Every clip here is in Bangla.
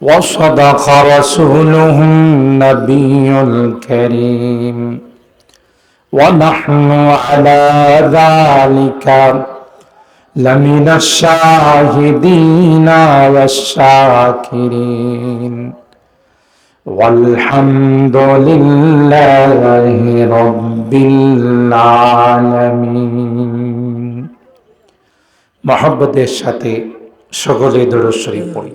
وصدق رسوله النبي الكريم ونحن على ذلك لمن الشاهدين والشاكرين والحمد لله رب العالمين মহব্বতের সাথে সকলে দরশ্বরী পড়ি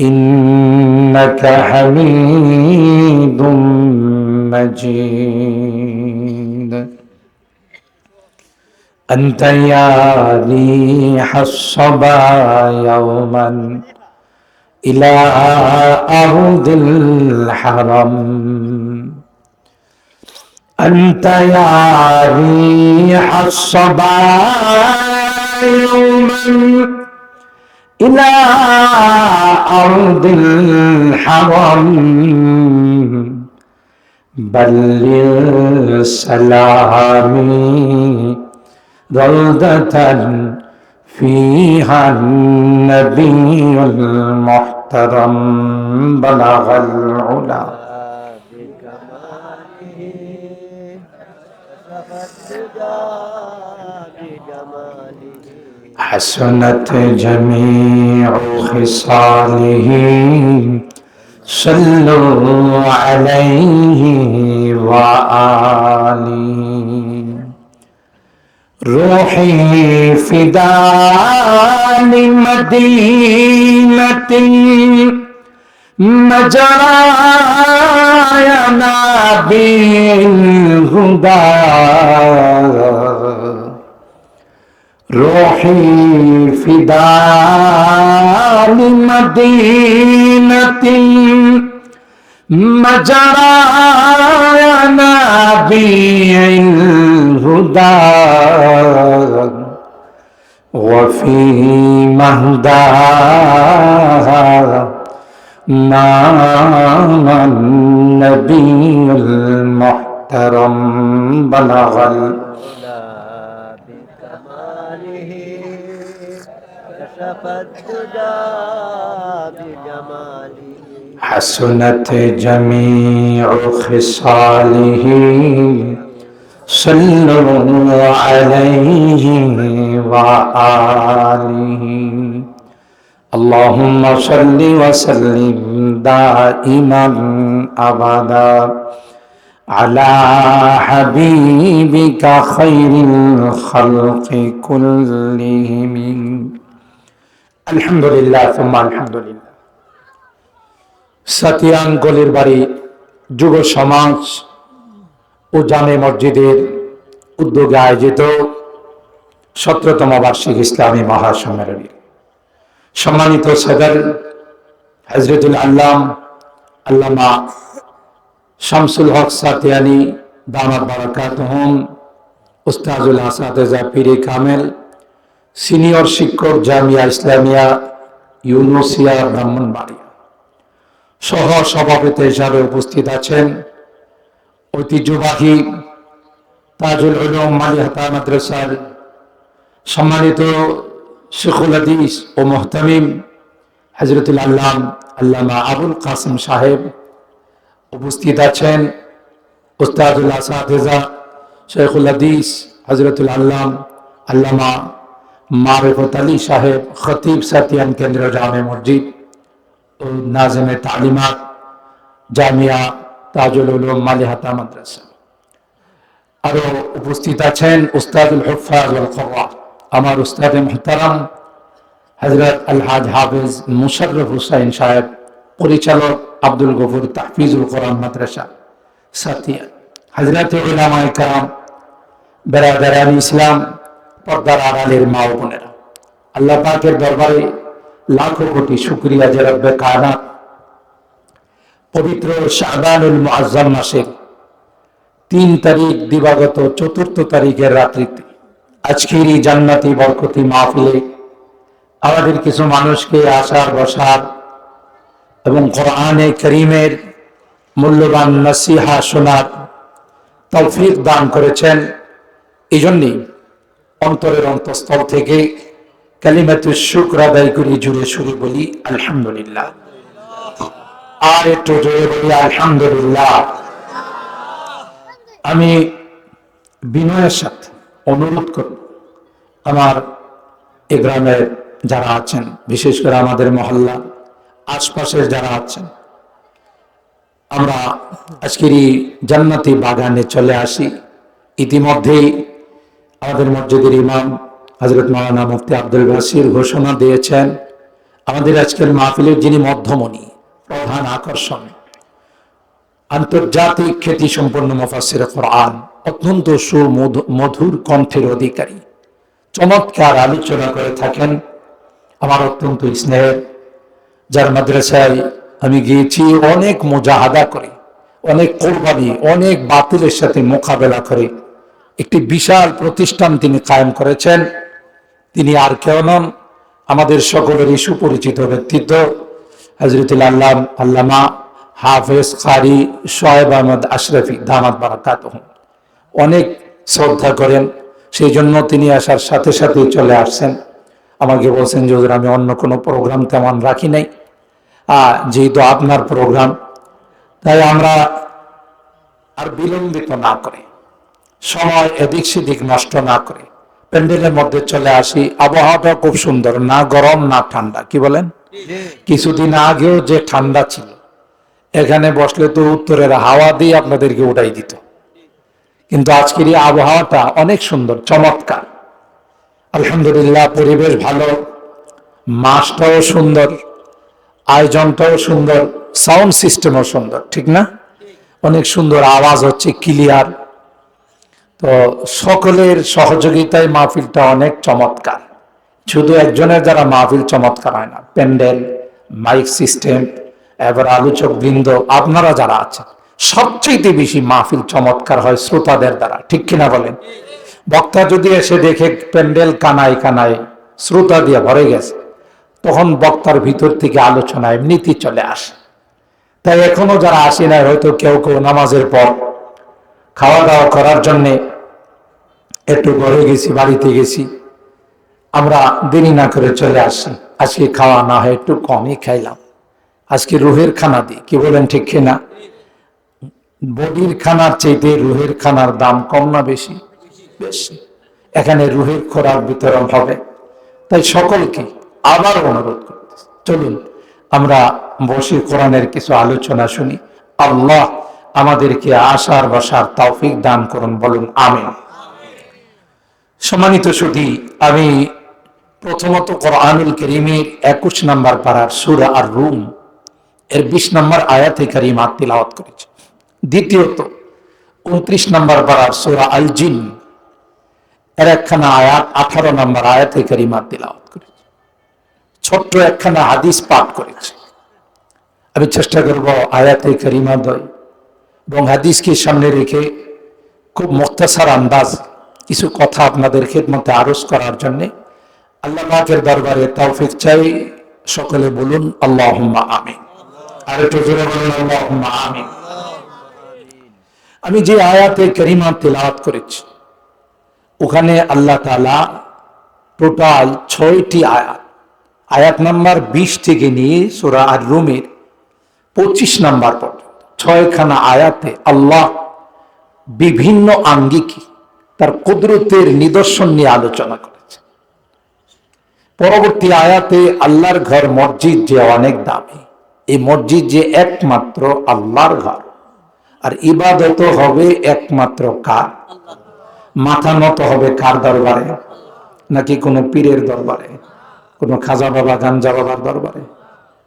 إنك حميد مجيد. أنت يا ريح الصبا يوما إلى أرض الحرم. أنت يا ريح الصبا يوما إلى أرض الحرم. بلغ سلامي روضة فيها النبي المحترم بلغ العلا. حسنت جميع خصاله. صلوا عليه وآله. روحي فداء لمدينة نبي الهدى. روحي فداء لمدينة مجرى نبي الهدى وفي مهداها نام النبي المحترم بلغ حسنت جميع خصاله صلوا عليه وآله اللهم صل وسلم دائما أبدا على حبيبك خير الخلق كلهم الحمد لله ثم الحمد لله সাতিয়ান গলির বাড়ি যুব সমাজ ও জামে মসজিদের উদ্যোগে আয়োজিত সতেরোতম বার্ষিক ইসলামী মহাসম্মেলনী সম্মানিত সদর হজরতুল আল্লাম আল্লামা শামসুল হক সাতিয়ানি, দামাত বারাকাত উস্তাজুল আসাদেজা পিরি কামেল, সিনিয়র শিক্ষক জামিয়া ইসলামিয়া, ইউনুসিয়া ব্রাহ্মণবাড়িয়া। সহ সভাপতি হিসাবে উপস্থিত আছেন ঐতিহ্যবাহী তাজুল উলুম মালিহাতা মাদ্রাসার সম্মানিত শেখুল হাদিস ও মোহতামিম হজরতুল আল্লাম আল্লামা আবুল কাসিম সাহেব। উপস্থিত আছেন উস্তাদুল আসাদেজা শেখুল হাদিস হজরতুল আল্লাম, আল্লামা মারেফত আলী সাহেব, খতিব সাতিয়ান কেন্দ্র জামে মসজিদ ও নাজমে তালিমাত, জামিয়া তাজুল উলুম মালিহাতা মাদ্রাসা। আরও উপস্থিত আছেন উস্তাদুল হুফাজ ওয়াল কুররা আমার উস্তাদ মুহতারাম, হযরত আলহাজ হাফিজ মুশাররফ হুসাইন সাহেব, পরিচালক আব্দুল গফুর তাহফিজুল কোরআন মাদ্রাসা। সাথিয়া হাজরাত ইলামায় কালাম বেড়াদারান ইসলাম, পর্দার আড়ালের মা বোনেরা। আল্লাহ পাকের দরবারে লাখো কোটি শুক্রিয়া যে রব্বে কায়নাত। পবিত্র শাহবানুল মুআজ্জাম মাসের তিন তারিখ দিবাগত চতুর্থ তারিখের রাত্রিতে আজকের এই জান্নাতি বরকতি মাহফিলে আমাদের কিছু মানুষকে আসার, বসার এবং কোরআনে করিমের মূল্যবান নসিহা শোনার তৌফিক দান করেছেন। এই জন্যই অন্তরের অন্তঃস্থল থেকে কালিমাতু শুক্র আদায় করি, জুড়ে শুরু বলি, আলহামদুলিল্লাহ। আর একটু জুড়ে বলি, আলহামদুলিল্লাহ। আমি বিনয়ের সাথে অনুরোধ করব, আমার এ গ্রামের যারা আছেন, বিশেষ করে আমাদের মহল্লা আশপাশের যারা আছেন, আমরা আজকের এই জান্নাতি বাগানে চলে আসি। ইতিমধ্যেই আমাদের মসজিদের ইমাম হজরত মাওলানা মুফতি আব্দুল বাসির ঘোষণা দিয়েছেন, আমাদের আজকের মাহফিলের যিনি মধ্যমণি, প্রধান আকর্ষণ, আন্তর্জাতিক খ্যাতি সম্পন্ন মুফাসসির কোরআন, অত্যন্ত সুমধুর কণ্ঠের অধিকারী, চমৎকার আলোচনা করে থাকেন। আমার অত্যন্ত স্নেহের যার মাদ্রাসায় আমি গিয়েছি, অনেক মজা মোজাহাদা করে, অনেক কোরবানি, অনেক বাতিলের সাথে মোকাবেলা করে। একটি বিশাল প্রতিষ্ঠান তিনি কায়েম করেছেন। তিনি আর কেউ নন, আমাদের সকলেরই সুপরিচিত ব্যক্তিত্ব হজরতুল আল্লাহ আল্লামা হাফেজ খারি সোয়েব আহমদ আশরফি, দামাত বারাকাত অনেক শ্রদ্ধা করেন, সেই জন্য তিনি আসার সাথে সাথে চলে আসছেন। আমাকে বলছেন যে, হুজুর, আমি অন্য কোনো প্রোগ্রাম তেমন রাখি নাই। যেহেতু আপনার প্রোগ্রাম তাই আমরা আর বিলম্বিত না করে, সময় এদিক সেদিক নষ্ট না করে, প্যান্ডেলের মধ্যে চলে আসি আবহাওয়াটা খুব সুন্দর, না গরম, না ঠান্ডা। কি বলেন? কিছুদিন আগেও যে ঠান্ডা ছিল, এখানে বসলে তো উত্তরের হাওয়া দিয়ে আপনাদেরকে উঠাই দিত। কিন্তু আজকের এই আবহাওয়াটা অনেক সুন্দর, চমৎকার। আলহামদুলিল্লাহ, পরিবেশ ভালো। মাসটাও সুন্দর, আয়োজনটাও সুন্দর, সাউন্ড সিস্টেমও সুন্দর, ঠিক না? অনেক সুন্দর আওয়াজ হচ্ছে, ক্লিয়ার। তো সকলের সহযোগিতায় মাহফিলটা অনেক চমৎকার। শুধু একজনের দ্বারা মাহফিল চমৎকার হয় না, প্যান্ডেল, মাইক সিস্টেম, এবার আলোচক বৃন্দ, আপনারা যারা আছেন সবচেয়ে বেশি মাহফিল চমৎকার হয় শ্রোতাদের দ্বারা, ঠিক কিনা বলেন? বক্তা যদি এসে দেখে প্যান্ডেল কানায় কানায় শ্রোতা দিয়ে ভরে গেছে, তখন বক্তার ভিতর থেকে আলোচনা এমনিতেই চলে আসে। তাই এখনও যারা আসি নাই, হয়তো কেউ কেউ নামাজের পর খাওয়া দাওয়া করার জন্যে একটু ঘরে গেছি, বাড়িতে গেছি, আমরা দেরি না করে চলে আসি। আজকে খাওয়া না হয় একটু কমই খাইলাম। আজকে রুহের খানা দিই, কি বলেন ঠিক কিনা? বডির খানার চাইতে রুহের খানার দাম কম না বেশি? বেশি। এখানে রুহের খোরাক বিতরণ হবে। তাই সকলকে আবার অনুরোধ করতেছি। চলুন, আমরা বসে কোরআনের কিছু আলোচনা শুনি। আল্লাহ আমাদেরকে আশার বসার তৌফিক দান করুন, বলুন আমিন। সম্মানিত সুধী আমি প্রথমত কোরআনুল করিমের একুশ নম্বর পাড়ার সুর আর রুম এর বিশ নম্বর আয়াতে কারিমা তিলাওয়াত করেছি। দ্বিতীয়ত, উনত্রিশ নম্বর পাড়ার সুরা আল জিন এর একখানা আয়াত আঠারো নম্বর আয়াতে কারিমা তিলাওয়াত করেছি। ছোট্ট একখানা হাদিস পাঠ করেছি। আমি চেষ্টা করব আয়াতে কারিমা দয় এবং হাদিসকে সামনে রেখে খুব মুক্তাসার আন্দাজ কিছু কথা আপনাদের খেদমতে আরজ করার জন্য আল্লাহ পাকের দরবারে তৌফিক চাই। সকলে বলুন আল্লাহ আমিন। আর একটু জোরে বলুন আল্লাহ আমিন। আমি যে আয়াতে করিমা তেলাওয়াত করেছি ওখানে আল্লাহ তালা টোটাল ছয়টি আয়াত। আয়াত নাম্বার বিশ থেকে নিয়ে সোরা আর রুমের পঁচিশ নাম্বার পর্যন্ত। ছয়খানা আয়াতে আল্লাহ বিভিন্ন আঙ্গিকে তার কুদরতের নিদর্শন নিয়ে আলোচনা করেছে পরবর্তী আয়াতে আল্লাহর ঘর মসজিদ যে অনেক দামি, এই মসজিদ যে একমাত্র আল্লাহর ঘর। আর ইবাদত হবে একমাত্র কার? মাথা নত হবে কার দরবারে? নাকি কোনো পীরের দরবারে? কোনো খাজা বাবা, গাঞ্জা বাবার দরবারে?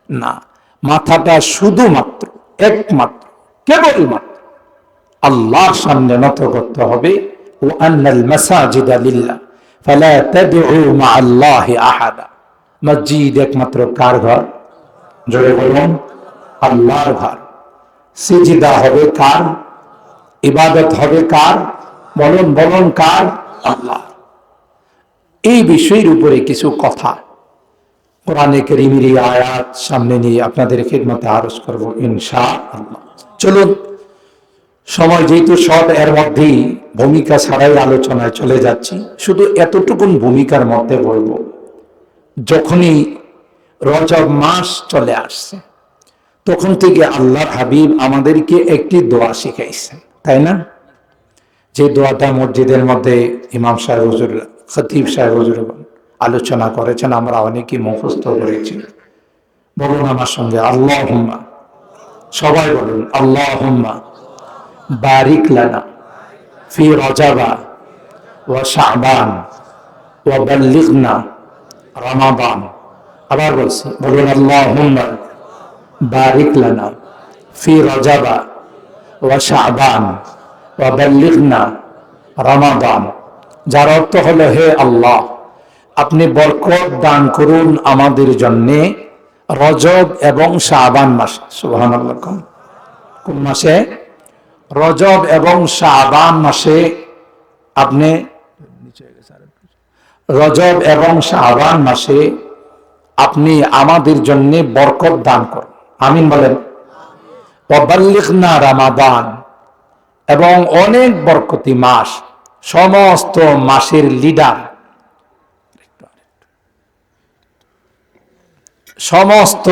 না, মাথাটা শুধুমাত্র, একমাত্র, কেবলমাত্র আল্লাহর সামনে নত করতে হবে। ও আন্নাল মাসাজিদা লিল্লাহ, ফালা মা আল্লাহি আহাদা। মসজিদ একমাত্র কার ঘর? জোরে বলুন, আল্লাহর ঘর। সিজদা হবে কার? ইবাদত হবে কার? বলুন বলুন, কার? আল্লাহ। এই বিষয়ের উপরে কিছু কথা কোরআনে করিমের আয়াত সামনে নিয়ে আপনাদের খেদমতে আরজ করব ইনশা আল্লাহ চলুন, সময় যেহেতু সব, এর মধ্যেই ভূমিকা ছাড়াই আলোচনায় চলে যাচ্ছি। শুধু এতটুকুন ভূমিকার মধ্যে বলব, যখনই রজব মাস চলে আসছে, তখন থেকে আল্লাহর হাবিব আমাদেরকে একটি দোয়া শিখাইছেন, তাই না? যে দোয়াটা মসজিদের মধ্যে ইমাম সাহেব হজুর, খতিব সাহেব হজুর আলোচনা করেছেন, আমরা অনেকে মুখস্থ করেছি। বলুন আমার সঙ্গে আল্লাহ হুম্মা সবাই বলুন আল্লাহ হুম্মা বারিক লানা ফি রজাবা ও শাহবান ও বল্লিগনা রমাবান আবার বলছি, বলুন আল্লাহ হুম্মা বারিক লানা ফি রজাবা ও শাহবান ও বল্লিগনা রমাবান যার অর্থ হলো, হে আল্লাহ, আপনি বরকত দান করুন আমাদের জন্যে রজব এবং শাহবান মাসে। আল্লাহ কোন মাসে? রজব এবং শাহবান মাসে আপনি রজব এবং শাহবান মাসে আপনি আমাদের জন্য বরকত দান করুন। আমিন বলেন। অবাল্লিখনা রামাদান। এবং অনেক বরকতি মাস সমস্ত মাসের লিডার। সমস্ত